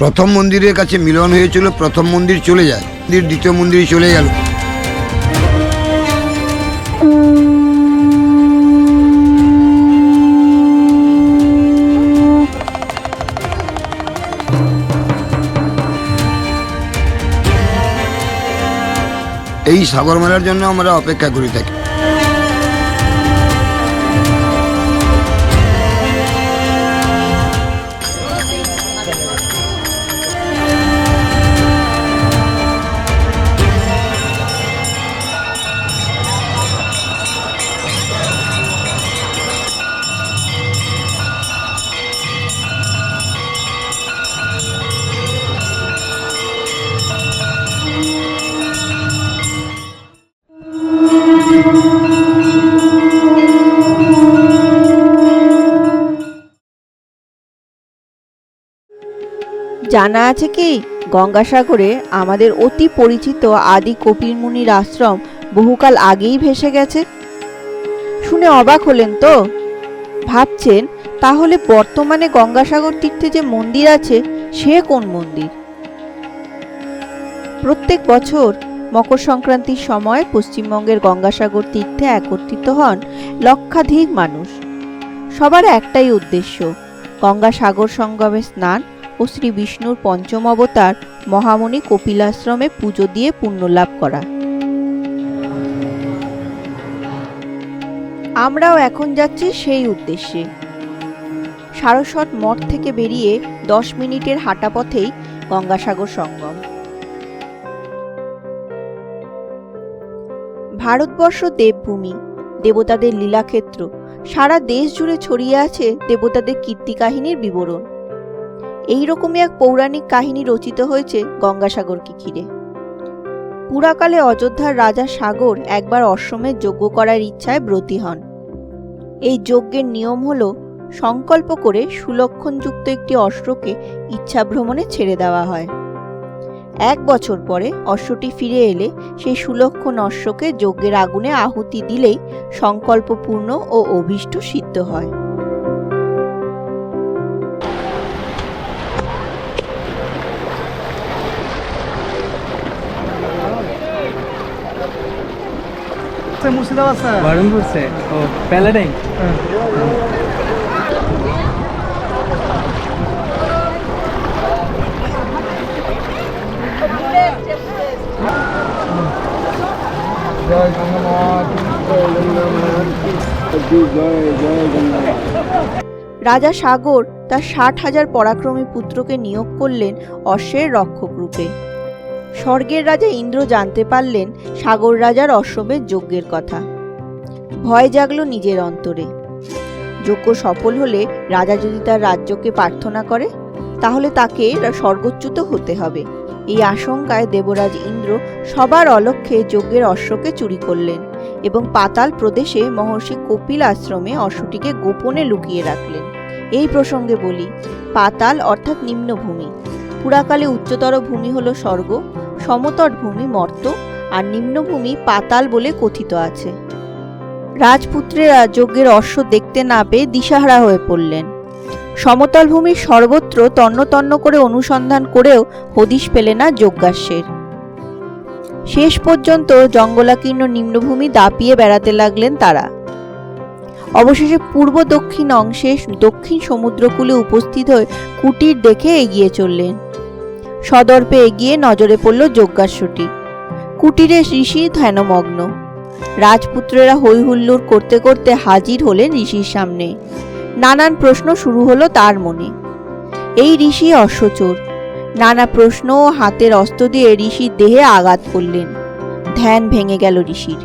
প্রথম মন্দিরের কাছে মিলন হয়েছিল, প্রথম মন্দির চলে যায়, মন্দির দ্বিতীয় মন্দিরে চলে গেল। এই সাগর মেলার জন্য আমরা অপেক্ষা করে থাকি। জানা আছে কি, গঙ্গাসাগরে আমাদের অতি পরিচিত আদি কপিল মুনির আশ্রম বহুকাল আগেই ভেসে গেছে? শুনে অবাক হলেন তো। ভাবছেন, তাহলে বর্তমানে গঙ্গাসাগর তীর্থে যে মন্দির আছে, সে কোন মন্দির? প্রত্যেক বছর মকর সংক্রান্তির সময় পশ্চিমবঙ্গের গঙ্গাসাগর তীর্থে একত্রিত হন লক্ষাধিক মানুষ। সবার একটাই উদ্দেশ্য, গঙ্গাসাগর সঙ্গমে স্নান শ্রী বিষ্ণুর পঞ্চম অবতার মহামণি কপিলাশ্রমে পুজো দিয়ে পুণ্যলাভ করা। আমরাও এখন যাচ্ছি সেই উদ্দেশ্যে। সারস্বত মঠ থেকে বেরিয়ে দশ মিনিটের হাঁটা পথেই গঙ্গাসাগর সঙ্গম। ভারতবর্ষ দেবভূমি, দেবতাদের লীলাক্ষেত্র। সারা দেশ জুড়ে ছড়িয়ে আছে দেবতাদের কীর্তি কাহিনীর বিবরণ এইরকমই এক পৌরাণিক কাহিনী রচিত হয়েছে গঙ্গাসাগরকে ঘিরে। পুরাকালে অযোধ্যার রাজা সাগর একবার অশ্বমের যজ্ঞ করার ইচ্ছায় ব্রতী হন। এই যজ্ঞের নিয়ম হল সংকল্প করে সুলক্ষণযুক্ত একটি অশ্বকে ইচ্ছা ভ্রমণে ছেড়ে দেওয়া হয়। এক বছর পরে অশ্বটি ফিরে এলে সেই সুলক্ষণ অশ্বকে যজ্ঞের আগুনে আহুতি দিলেই সংকল্পপূর্ণ ও অভীষ্ট সিদ্ধ হয়। মুর্শিদাবাদ স্যার? স্যার। ও প্যালাডাইন? রাজা সাগর তার ষাট হাজার পরাক্রমী পুত্রকে নিয়োগ করলেন অশ্বের রক্ষক রূপে। স্বর্গের রাজা ইন্দ্র জানতে পারলেন সাগর রাজার অশ্বমের যজ্ঞের কথা। ভয় জাগলো নিজের অন্তরে। যজ্ঞ সফল হলে রাজা যদি তার রাজ্যকে প্রার্থনা করে, তাহলে তাকে স্বর্গচ্যুত হতে হবে। এই আশঙ্কায় দেবরাজ ইন্দ্র সবার অলক্ষ্যে যজ্ঞের অশ্বকে চুরি করলেন এবং পাতাল প্রদেশে মহর্ষি কপিল আশ্রমে অশ্বটিকে গোপনে লুকিয়ে রাখলেন। এই প্রসঙ্গে বলি, পাতাল অর্থাৎ নিম্নভূমি। পুরাকালে উচ্চতর ভূমি হল স্বর্গ, সমতট ভূমি মর্ত আর নিম্নভূমি পাতাল বলে কথিত আছে। রাজপুত্রেরা যজ্ঞের অশ্ব দেখতে না পেয়ে দিশাহারা হয়ে পড়লেন। সমতল ভূমির সর্বত্র তন্ন করে অনুসন্ধান করেও হদিশ পেলে না যজ্ঞাশ্বের। শেষ পর্যন্ত জঙ্গলাকীর্ণ নিম্নভূমি দাপিয়ে বেড়াতে লাগলেন তারা। অবশেষে পূর্ব দক্ষিণ অংশে দক্ষিণ সমুদ্রকূলে উপস্থিত হয়ে কুটির দেখে এগিয়ে চললেন। সদর্পে এগিয়ে নজরে পড়ল যজ্ঞাশ্বটি কুটিরে ঋষি ধ্যানমগ্ন। রাজপুত্রেরা হৈ হুল্লোড় করতে করতে হাজির হলেন ঋষির সামনে। নানান প্রশ্ন শুরু হলো তার মনে। এই ঋষি অশ্বচোর। নানা প্রশ্ন ও হাতের অস্ত্র দিয়ে ঋষির দেহে আঘাত করলেন। ধ্যান ভেঙে গেল ঋষির।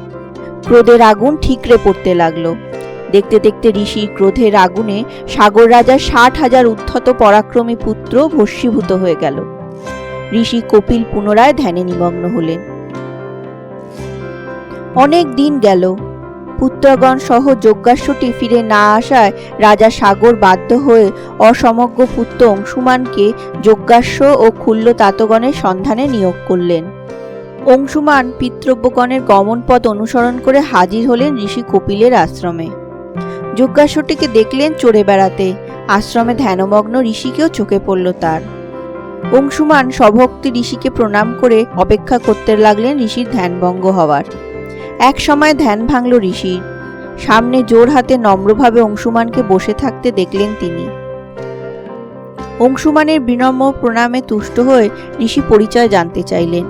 ক্রোধের আগুন ঠিকরে পড়তে লাগল। দেখতে দেখতে ঋষির ক্রোধের আগুনে সাগর রাজার ষাট হাজার উত্থত পরাক্রমী পুত্র ভস্মীভূত হয়ে গেল। ঋষি কপিল পুনরায় ধ্যানে নিমগ্ন হলেন। অনেক দিন গেল। পুত্রগণ সহ যজ্ঞাশ্বটি ফিরে না আসায় রাজা সাগর বাধ্য হয়ে অসমগ্র পুত্র অংশুমানকে যজ্ঞাশ্ব ও ক্ষুল্ল তাতগণের সন্ধানে নিয়োগ করলেন। অংশুমান পিতৃব্যগণের গমনপথ অনুসরণ করে হাজির হলেন ঋষি কপিলের আশ্রমে। যজ্ঞাশ্বটিকে দেখলেন চড়ে বেড়াতে। আশ্রমে ধ্যানমগ্ন ঋষিকেও চোখে পড়ল তার। অংশুমান সভক্তি ঋষিকে প্রণাম করে অপেক্ষা করতে লাগলেন ঋষির ধ্যানভঙ্গ হওয়ার। এক সময় ধ্যান ভাঙল ঋষির। সামনে জোর হাতে নম্রভাবে অংশুমানকে বসে থাকতে দেখলেন তিনি। অংশুমানের বিনম্র প্রণামে তুষ্ট হয়ে ঋষি পরিচয় জানতে চাইলেন।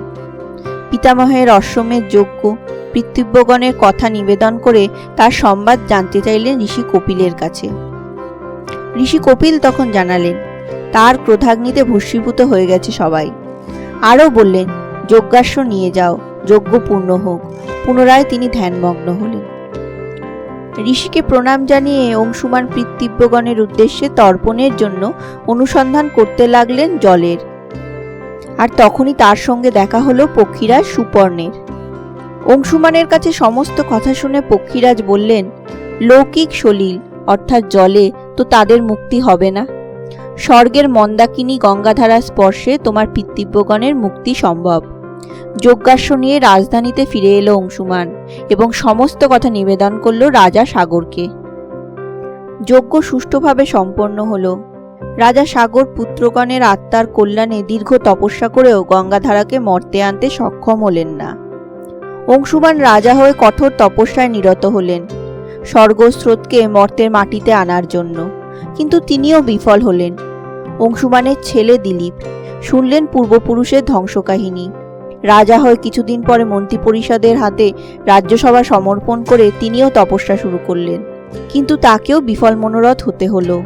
পিতামহের অশ্বমের যজ্ঞ, পিতৃব্যগণের কথা নিবেদন করে তার সংবাদ জানতে চাইলেন ঋষি কপিলের কাছে। ঋষি কপিল তখন জানালেন তার ক্রোধাগ্নিতে ভস্মীভূত হয়ে গেছে সবাই। আরও বললেন যজ্ঞাশ্ব নিয়ে যাও, যজ্ঞ পূর্ণ হোক। পুনরায় তিনি ধ্যানমগ্ন হলেন। ঋষিকে প্রণাম জানিয়ে অংশুমান পিতৃব্যগণের উদ্দেশ্যে তর্পণের জন্য অনুসন্ধান করতে লাগলেন জলের। আর তখনই তার সঙ্গে দেখা হলো পক্ষীরাজ সুপর্ণের। অংশুমানের কাছে সমস্ত কথা শুনে পক্ষীরাজ বললেন, লৌকিক সলিল, অর্থাৎ জলে তো তাদের মুক্তি হবে না। স্বর্গের মন্দাকিনী গঙ্গাধারা স্পর্শে তোমার পিতৃব্যগণের মুক্তি সম্ভব। যজ্ঞাশ্ব নিয়ে রাজধানীতে ফিরে এলো অংশুমান এবং সমস্ত কথা নিবেদন করল রাজা সাগরকে। যজ্ঞ সুষ্ঠুভাবে সম্পন্ন হল। রাজা সাগর পুত্রগণের আত্মার কল্যাণে দীর্ঘ তপস্যা করেও গঙ্গাধারাকে মর্তে আনতে সক্ষম হলেন না। অংশুমান রাজা হয়ে কঠোর তপস্যায় নিরত হলেন। স্বর্গস্রোতকে মর্তের মাটিতে আনার জন্য। কিন্তু তিনিও বিফল হলেন। অংশুমানের ছেলে দিলীপ শুনলেন পূর্বপুরুষের ধ্বংসকাহিনী। রাজা হয়ে কিছুদিন পরে মন্ত্রী পরিষদের হাতে রাজ্যসভা সমর্পণ করে তিনিও তপস্যা শুরু করলেন। কিন্তু তাকেও বিফল মনোরথ হতে হলো।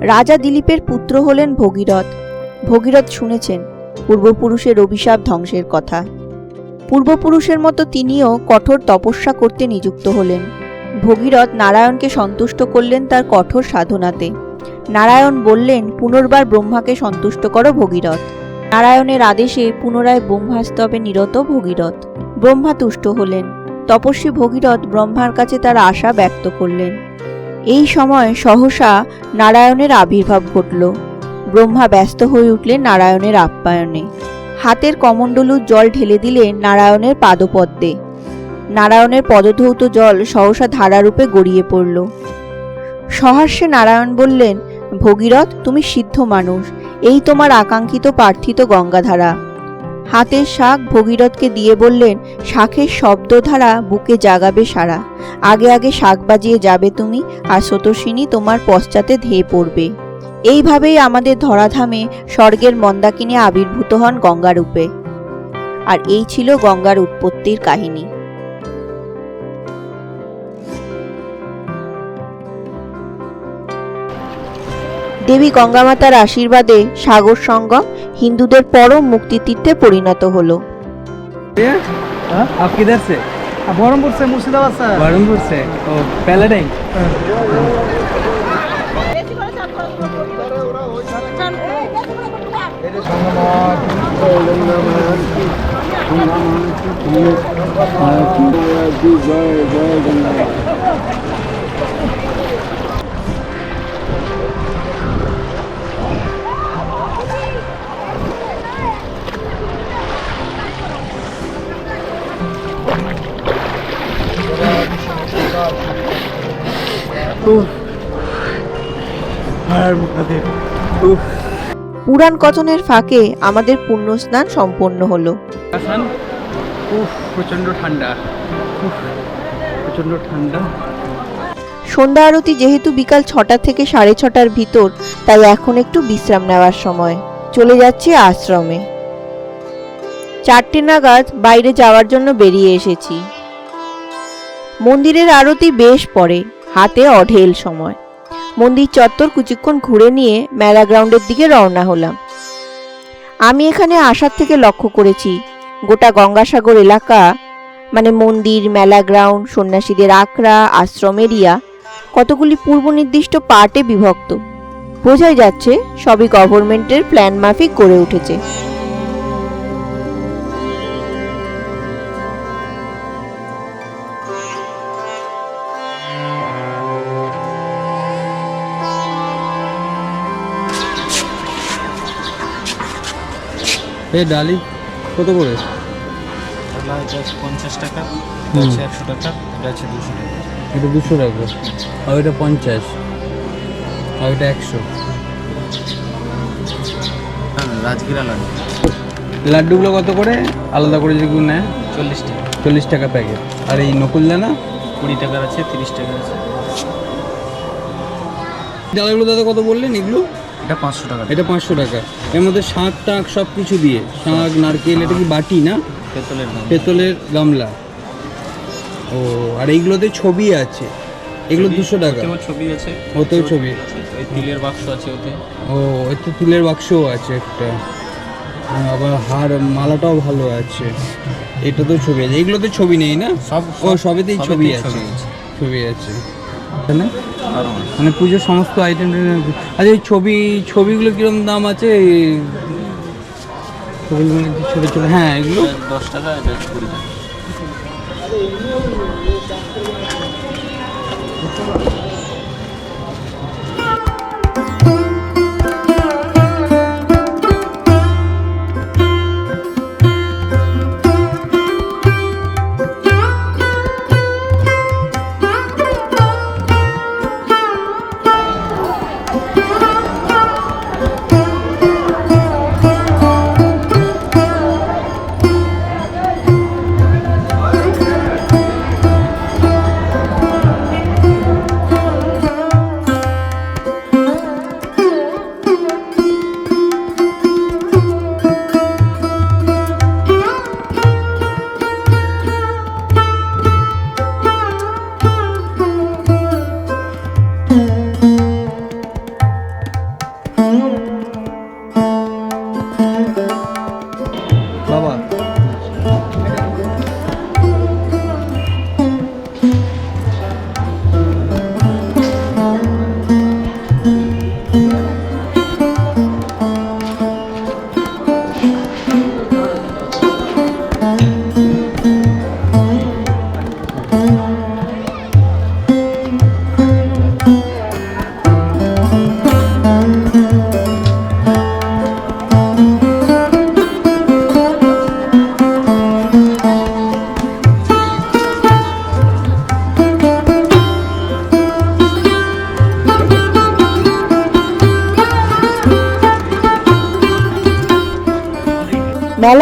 রাজা দিলীপের পুত্র হলেন ভগীরথ। ভগীরথ শুনেছেন পূর্বপুরুষের অভিশাপ ধ্বংসের কথা। পূর্বপুরুষের মতো তিনিও কঠোর তপস্যা করতে নিযুক্ত হলেন। ভগীরথ নারায়ণকে সন্তুষ্ট করলেন তার কঠোর সাধনাতে। নারায়ণ বললেন, পুনর্বার ব্রহ্মাকে সন্তুষ্ট করো ভগীরথ। নারায়ণের আদেশে পুনরায় ব্রহ্মাস্তবে নিরত ভগীরথ। ব্রহ্মা তুষ্ট হলেন। তপস্বী ভগীরথ ব্রহ্মার কাছে তার আশা ব্যক্ত করলেন। এই সময় সহসা নারায়ণের আবির্ভাব ঘটল। ব্রহ্মা ব্যস্ত হয়ে উঠলেন নারায়ণের আপ্যায়নে। হাতের কমণ্ডলুর জল ঢেলে দিলেন নারায়ণের পাদপদ্মে। নারায়ণের পদধৌত জল সহসা ধারারূপে গড়িয়ে পড়ল। সহাস্যে নারায়ণ বললেন, ভগীরথ, তুমি সিদ্ধ মানুষ। এই তোমার আকাঙ্ক্ষিত প্রার্থিত গঙ্গাধারা। হাতের শাক ভগীরথকে দিয়ে বললেন শাখের শব্দধারা বুকে জাগাবে সারা। আগে আগে শাক বাজিয়ে যাবে তুমি, আর স্রোতস্বিনী তোমার পশ্চাতে ধেয়ে পড়বে। এইভাবেই আমাদের ধরাধামে স্বর্গের মন্দাকিনী আবির্ভূত হন গঙ্গারূপে। আর এই ছিল গঙ্গার উৎপত্তির কাহিনী। দেবী গঙ্গামাতার আশীর্বাদে সাগর সঙ্গম হিন্দুদের পরম মুক্তিতীর্থে পরিণত হলো हाँ आप किधर से বহরমপুর সে মুর্শিদাবাদ স্যার बरमपुर से ओ पैलेडिंग জয় জয় গঙ্গা পুরাণ কথনের ফাঁকে আমাদের পুণ্যস্নান সম্পন্ন হলো। আসান উফ প্রচণ্ড ঠান্ডা। উফ প্রচণ্ড ঠান্ডা। সন্ধ্যা আরতি যেহেতু বিকাল ছটা থেকে সাড়ে ছটার ভিতর তাই এখন একটু বিশ্রাম নেওয়ার সময়। চলে যাচ্ছি আশ্রমে। চারটে নাগাদ বাইরে যাওয়ার জন্য বেরিয়ে এসেছি। মন্দিরের আরতি বেশ পরে। হাতে অঢেল সময়। মন্দির চত্বর কিছুক্ষণ ঘুরে নিয়ে মেলা গ্রাউন্ডের দিকে রওনা হলাম। আমি এখানে আসার থেকে লক্ষ্য করেছি, গোটা গঙ্গাসাগর এলাকা মানে মন্দির, মেলা গ্রাউন্ড, সন্ন্যাসীদের আখড়া, আশ্রম এরিয়া, কতগুলি পূর্ব নির্দিষ্ট পার্টে বিভক্ত। বোঝাই যাচ্ছে, সবই গভর্নমেন্টের প্ল্যান মাফিক গড়ে উঠেছে। এ ডালি কত করে? পঞ্চাশ টাকা একশো টাকা এটা হচ্ছে দুশো টাকা। এটা দুশো টাকা আর ওইটা পঞ্চাশ আর ওইটা একশো। হ্যাঁ রাজগিরা লাড্ডু। লাড্ডুগুলো কত করে? আলাদা করে কেউ নেয়? চল্লিশ টাকা। চল্লিশ টাকা প্যাকেট। আর এই নকুলদানা কুড়ি টাকার আছে তিরিশ টাকার আছে। ডালাগুলো দাদা কত বললেন এগুলো? এটা পাঁচশো টাকা এটা পাঁচশো টাকা। এর মধ্যে শাঁখ টাক সব কিছু দিয়ে। শাঁখ নারকেল এটা কি বাটি না? পেতলের পেতলের গামলা। ও আর এইগুলোতে ছবি আছে। এগুলো দুশো টাকা। ছবি আছে। ওতেও ছবি। তিলের বাক্স আছে ওতে। ও এতে তিলের বাক্সও আছে একটা। আবার হার মালাটাও ভালো আছে। এটাতেও ছবি আছে। এগুলোতে ছবি নেই না? সব ও সবেতেই ছবি আছে। ছবি আছে। ছবি আছে তাই না? কারণ মানে পুজোর সমস্ত আইটেম আচ্ছা এই ছবি, ছবিগুলো কীরকম দাম আছে? ছবিগুলো হ্যাঁ এগুলো? দশ টাকা।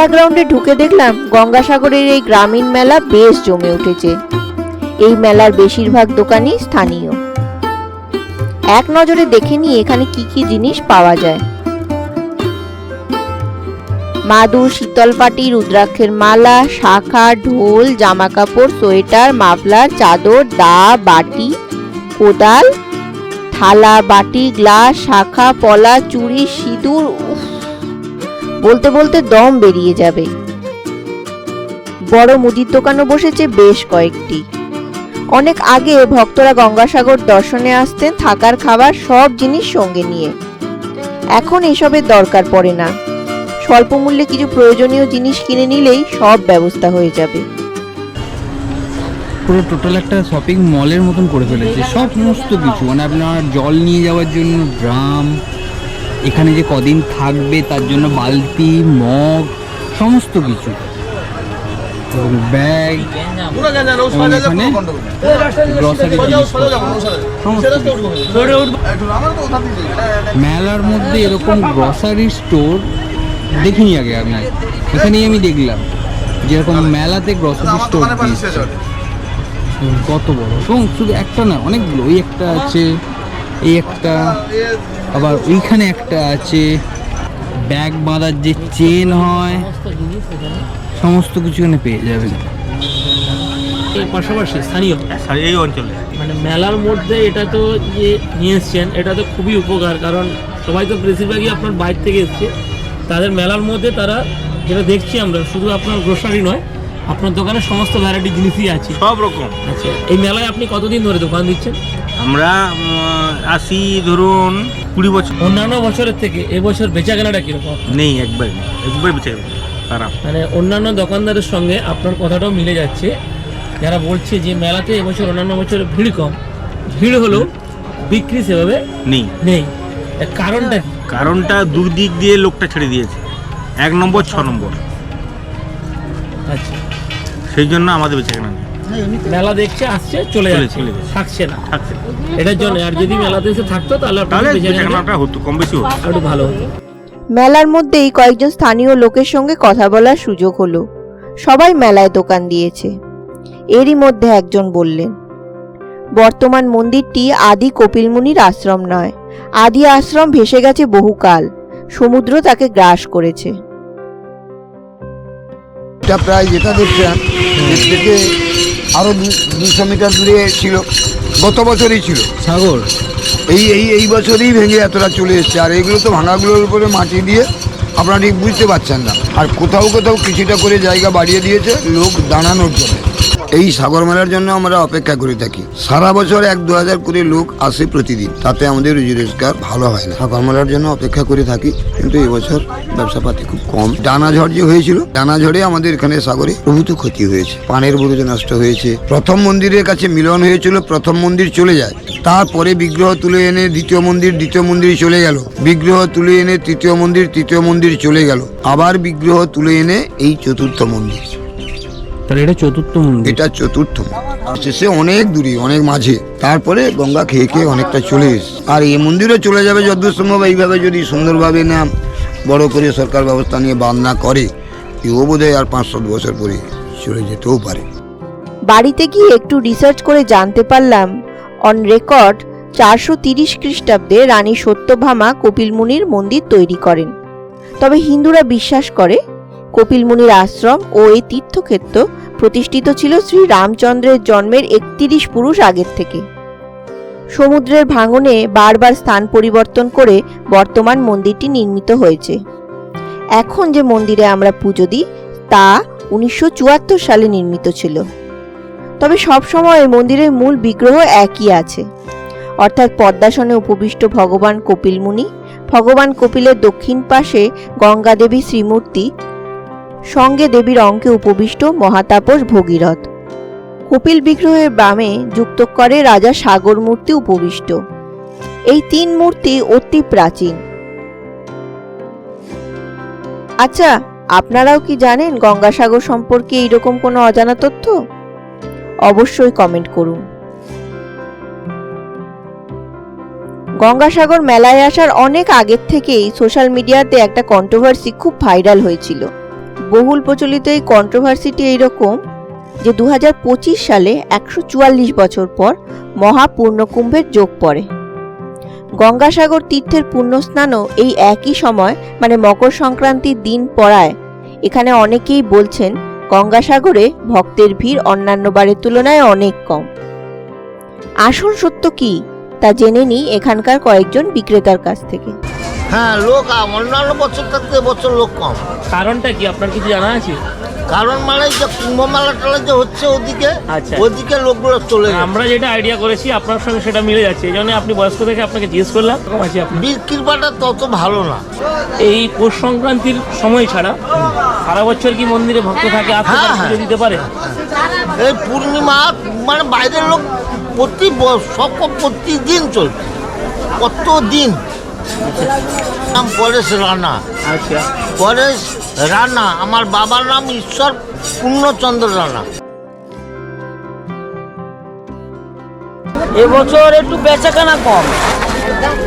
মেলা গ্রাউন্ডে ঢুকে দেখলাম গঙ্গাসাগরের এই গ্রামীণ মেলা বেশ জমে উঠেছে। এই মেলার বেশিরভাগ দোকানই স্থানীয়। এক নজরে দেখে নিয়ে এখানে কি কি জিনিস পাওয়া যায়। মাদুর, শীতলপাটি, রুদ্রাক্ষের মালা, শাখা, ঢোল জামা কাপড় সোয়েটার, মাফলার, চাদর, দা, বাটি, কোদাল, থালা, বাটি, গ্লাস, শাখা, পলা, চুড়ি, সিঁদুর বলতে বলতে দম বেরিয়ে যাবে। বড় মুদির দোকানও বসেছে বেশ কয়েকটি। অনেক আগে ভক্তরা গঙ্গাসাগর দর্শনে আসতেন, থাকার খাবার, সব জিনিস সঙ্গে নিয়ে। এখন এসবের দরকার পড়ে না। স্বল্প মূল্যে কিছু প্রয়োজনীয় জিনিস কিনে নিলেই সব ব্যবস্থা হয়ে যাবে। পুরো টোটাল একটা শপিং মলের মতন করে ফেলেছে। সব সমস্ত কিছু মানে আপনার জল নিয়ে যাওয়ার জন্য ড্রাম এখানে যে কদিন থাকবে, তার জন্য বালতি, মগ, সমস্ত কিছু। ব্যাগ গ্রসারি মেলার মধ্যে এরকম গ্রসারি স্টোর দেখিনি আগে আমি। এখানেই আমি দেখলাম যেরকম মেলাতে গ্রসারি স্টোর কত বড়। এবং শুধু একটা না, অনেকগুলো। ওই একটা আছে, এই একটা। আবার ওইখানে একটা আছে ব্যাগ বাঁধার যে চেন হয় সমস্ত কিছু এখানে পেয়ে যাবেন। পাশাপাশি স্থানীয় এই অঞ্চলে। মানে মেলার মধ্যে এটা তো যে নিয়ে এসছেন এটা তো খুবই উপকার কারণ সবাই তো বেশিরভাগই আপনার বাইরে থেকে এসছে। তাদের মেলার মধ্যে তারা যেটা দেখছি আমরা শুধু আপনার গ্রোসারি নয় আপনার দোকানে সমস্ত ভ্যারাইটি জিনিসই আছে। সব রকম। আচ্ছা এই মেলায় আপনি কতদিন ধরে দোকান দিচ্ছেন? আমরা আসি ধরুন কুড়ি বছর। অন্যান্য বছরের থেকে এবছর বেচা কেনাটা কীরকম? নেই একবার একবার বেঁচে গেল খারাপ। মানে অন্যান্য দোকানদারের সঙ্গে আপনার কথাটাও মিলে যাচ্ছে। যারা বলছে যে মেলাতে এবছর অন্যান্য বছরে ভিড় কম ভিড় হলেও বিক্রি সেভাবে নেই। নেই। কারণটা কারণটা দুদিক দিয়ে লোকটা ছেড়ে দিয়েছে। এক নম্বর ছ নম্বর। আচ্ছা। সেই জন্য আমাদের বেঁচে কেনা নেই। মেলা দেখছে আসছে চলে যাচ্ছে। থাকছে না। থাকছে। এটার জন্য আর যদি মেলাতে এসে থাকতো তাহলে হতো কম বেশি হতো। একটু ভালো হতো। মেলার মধ্যেই কয়েকজন স্থানীয় লোকের সঙ্গে কথা বলার সুযোগ হলো। সবাই মেলায় দোকান দিয়েছে। এরই মধ্যে একজন বললেন বর্তমান মন্দিরটি আদি কপিলমুনির আশ্রম নয়। আদি আশ্রম ভেসে গেছে বহুকাল। সমুদ্র তাকে গ্রাস করেছে। এটা প্রায় যেটা দেখছেন থেকে আরও দুশো মিটার দূরে ছিল। গত বছরই ছিল। সাগর? এই এই এই বছরই ভেঙে এতটা চলে এসছে। আর এগুলো তো ভাঙাগুলোর উপরে মাটি দিয়ে আপনারা ঠিক বুঝতে পারছেন না। আর কোথাও কোথাও কিছুটা করে জায়গা বাড়িয়ে দিয়েছে লোক দাঁড়ানোর জন্য। এই সাগর মেলার জন্য আমরা অপেক্ষা করে থাকি। সারা বছর এক দু হাজার করে লোক আসে প্রতিদিন। তাতে আমাদের রুজি রোজগার ভালো হয় না। সাগর মেলার জন্য অপেক্ষা করে থাকি, কিন্তু এবছর ব্যবসাপাতি খুব কম। ডানা ঝড় যে হয়েছিল, ডানা ঝড়ে আমাদের এখানে সাগরে প্রভূত ক্ষতি হয়েছে। পানের বুরুজ নষ্ট হয়েছে। প্রথম মন্দিরের কাছে মিলন হয়েছিল, প্রথম মন্দির চলে যায়। তারপরে বিগ্রহ তুলে এনে দ্বিতীয় মন্দির দ্বিতীয় মন্দির চলে গেল। বিগ্রহ তুলে এনে তৃতীয় মন্দির তৃতীয় মন্দির চলে গেল। আবার বিগ্রহ তুলে এনে এই চতুর্থ মন্দির। তাহলে এটা চতুর্থ মন্দির। এটা চতুর্থ শেষে অনেক দূরে অনেক মাঝে। তারপরে গঙ্গা খেয়ে খেয়ে অনেকটা চলে এসে আর এই মন্দিরও চলে যাবে যতদূর সম্ভব এইভাবে যদি সুন্দরভাবে না বড় করে সরকার ব্যবস্থা নিয়ে বাঁধনা করে এও বোধ হয় আর পাঁচ সাত বছর পরে চলে যেতেও পারে। বাড়িতে গিয়ে একটু রিসার্চ করে জানতে পারলাম। অন রেকর্ড চারশো তিরিশ খ্রিস্টাব্দে রানী সত্যভামা কপিলমুনির মন্দির তৈরি করেন। তবে হিন্দুরা বিশ্বাস করে, কপিলমুনির আশ্রম ও এই তীর্থক্ষেত্র প্রতিষ্ঠিত ছিল শ্রী রামচন্দ্রের জন্মের একত্রিশ পুরুষ আগের থেকে। সমুদ্রের ভাঙনে বারবার স্থান পরিবর্তন করে বর্তমান মন্দিরটি নির্মিত হয়েছে। এখন যে মন্দিরে আমরা পুজো দিই, তা উনিশশো চুয়াত্তর সালে নির্মিত ছিল। তবে সবসময় মন্দিরের মূল বিগ্রহ একই আছে। অর্থাৎ পদ্মাসনে উপবিষ্ট ভগবান কপিল মুনি ভগবান কপিলের দক্ষিণ পাশে গঙ্গা দেবী শ্রীমূর্তি, সঙ্গে দেবীর অঙ্কে উপবিষ্ট মহাতাপস ভগীরথ। কপিল বিগ্রহের বামে যুক্ত করে রাজা সাগর মূর্তি উপবিষ্ট। এই তিন মূর্তি অতি প্রাচীন। আচ্ছা আপনারাও কি জানেন গঙ্গাসাগর সম্পর্কে এইরকম কোনো অজানা তথ্য? অবশ্যই কমেন্ট করুন। গঙ্গাসাগর মেলায় আসার অনেক আগের থেকেই সোশ্যাল মিডিয়াতে একটা কন্ট্রোভার্সি খুব ভাইরাল হয়েছিল। বহুল প্রচলিত এই কন্ট্রোভার্সিটি এইরকম যে দু হাজার পঁচিশ সালে একশো চুয়াল্লিশ বছর পর মহাপূর্ণকুম্ভের যোগ পড়ে। গঙ্গাসাগর তীর্থের পুণ্যস্নানও এই একই সময় মানে মকর সংক্রান্তির দিন পড়ায়। এখানে অনেকেই বলছেন গঙ্গাসাগরে ভক্তের ভিড় অন্যান্য বারের তুলনায় অনেক কম। আসল সত্য কি তা জেনে নিই এখানকার কয়েকজন বিক্রেতার কাছ থেকে। হ্যাঁ লোক আ- অন্যান্য বছর থাকতে বছর লোক কম। কারণটা কি আপনার কিছু জানা আছে? কারণ মানে যে কুম্ভ মেলা টেলা যে হচ্ছে ওদিকে আচ্ছা। ওদিকে লোকগুলো চলে আমরা যেটা আইডিয়া করেছি আপনার সঙ্গে সেটা মিলে যাচ্ছে এই জন্য আপনি বয়স্ক থেকে আপনাকে জিজ্ঞেস করলাম। এরকম আছে আপনি। বিক্রির বাটা তত ভালো না। এই পৌষ সংক্রান্তির সময় ছাড়া সারা বছর কি মন্দিরে ভক্ত থাকে হ্যাঁ, হ্যাঁ। পুজো দিতে পারে? এই পূর্ণিমা মানে বাইরের লোক প্রতি ব- সব প্রতিদিন চলছে। কত দিন নাম পরেশ রানা। আচ্ছা। পরেশ রানা আমার বাবার নাম ঈশ্বর পূর্ণচন্দ্র রানা। এবছর একটু বেচাকেনা কম।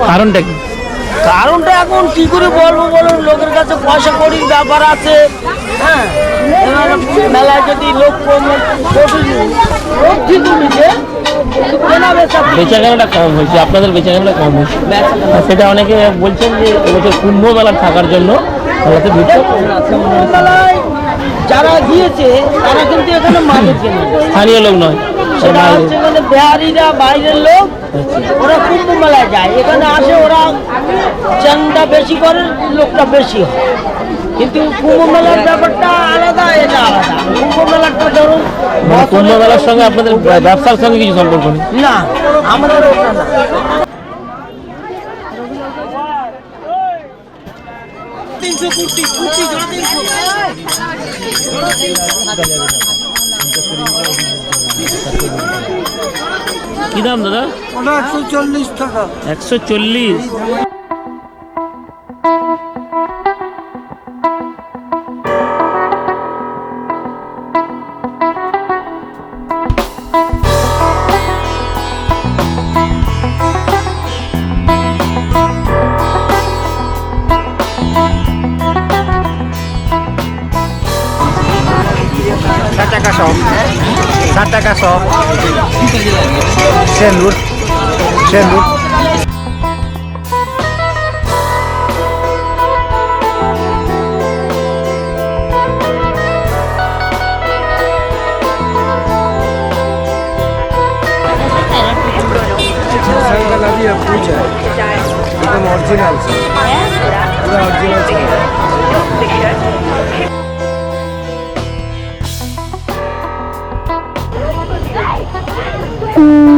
কারণটা কি? কারণটা এখন কি করে বলব বলুন? লোকের কাছে পয়সা কড়ির ব্যাপার আছে। হ্যাঁ? মেলায় যদি লোক কম লোক কিন্তু বেচা বেচাকেনাটা কম হয়েছে আপনাদের বেচাকেনাটা কম হয়েছে। সেটা অনেকে বলছেন যে এবছর কুম্ভ মেলা থাকার জন্য মেলাতে যারা গিয়েছে তারা কিন্তু এখানে মানুষ স্থানীয় লোক নয় সেটা হচ্ছে বিহারিরা বাইরের লোক ওরা কুম্ভ মেলায় যায়। এখানে আসে ওরা চান্দা বেশি করে লোকটা বেশি হয়। কিন্তু কুম্ভ মেলার ব্যাপারটা আলাদা এটা আলাদা। কুম্ভ মেলাটা ধরুন মানে কুম্ভ মেলার সঙ্গে আপনাদের ব্যবসার সঙ্গে কিছু সম্পর্ক নেই? না আমাদের ওটা না। কি দাম দাদা? ওটা একশো চল্লিশ টাকা। একশো চল্লিশ। কিরম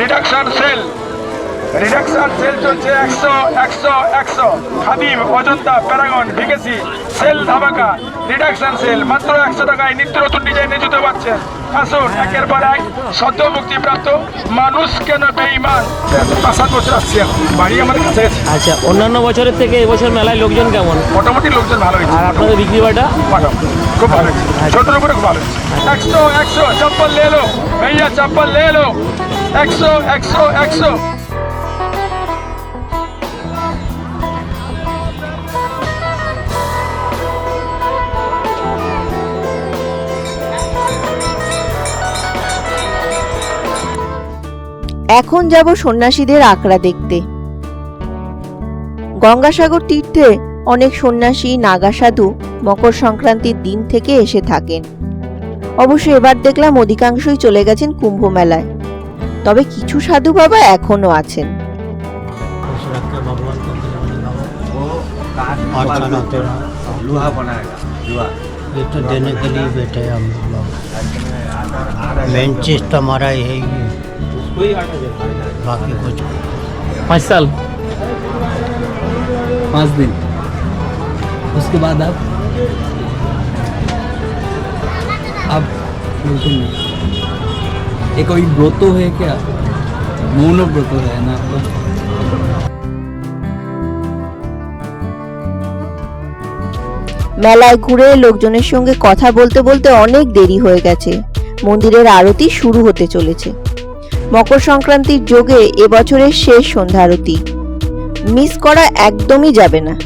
রিডাকশন সেল রিডাকশন সেল চলছে একশো একশো একশো। Khadim Ajanta Paragon VKC sale ধামাকা রিডাকশন সেল মাত্র একশো টাকায় নিত্য নতুন ডিজাইন নিয়ে যেতে পাচ্ছেন। আসুন একের পর এক সদ্য মুক্তিপ্রাপ্ত মানুষ কেন বেইমান আশা করতে আসছি বাড়ি আমার কাছে আচ্ছা অন্যান্য বছরের থেকে এবছর মেলায় লোকজন কেমন? মোটামুটি লোকজন ভালো হয়েছে। আর আপনাদের বিক্রি ভালো খুব ভালো হয়েছে। আচ্ছা। ছোটোর উপরে খুব ভালো হয়েছে। একশো একশো চপ্পল লে লো ভাইয়া চপ্পল লে লো একশো একশো একশো। এখন যাব সন্ন্যাসীদের আখড়া দেখতে গঙ্গাসাগর তীর্থে অনেক সন্ন্যাসী নাগা সাধু মকর সংক্রান্তির দিন থেকে এসে থাকেন অবশ্য এবার দেখলাম অধিকাংশই চলে গেছেন কুম্ভ মেলায় তবে কিছু সাধু বাবা এখনো আছেন और चलाते रहो लोहा बनाएगा ये तो देने के लिए बैठे हैं हम लोग मेन चीज तो हमारा यही है बाकी कुछ পাঁচ সাল पाँच दिन उसके बाद आप अब बिल्कुल नहीं ये कोई व्रत है क्या मौन व्रत है ना आपका মেলায় ঘুরে লোকজনের সঙ্গে কথা বলতে বলতে অনেক দেরি হয়ে গেছে মন্দিরের আরতি শুরু হতে চলেছে মকর সংক্রান্তির যোগে এবছরের শেষ সন্ধ্যা আরতি মিস করা একদমই যাবে না।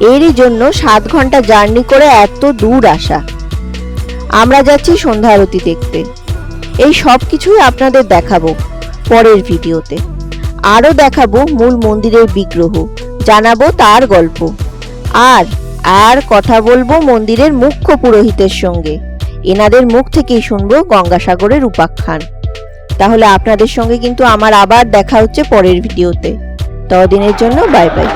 এরই জন্য সাত ঘণ্টা জার্নি করে এত দূর আসা। আমরা যাচ্ছি সন্ধ্যা আরতি দেখতে। এই সব কিছুই আপনাদের দেখাবো পরের ভিডিওতে। আরও দেখাবো মূল মন্দিরের বিগ্রহ, জানাব তার গল্প। আর আর কথা বলব মন্দিরের মুখ্য পুরোহিতের সঙ্গে। এনাদের মুখ থেকেই শুনব গঙ্গাসাগরের উপাখ্যান। তাহলে আপনাদের সঙ্গে কিন্তু আমার আবার দেখা হচ্ছে পরের ভিডিওতে। ততদিনের জন্য বাই বাই।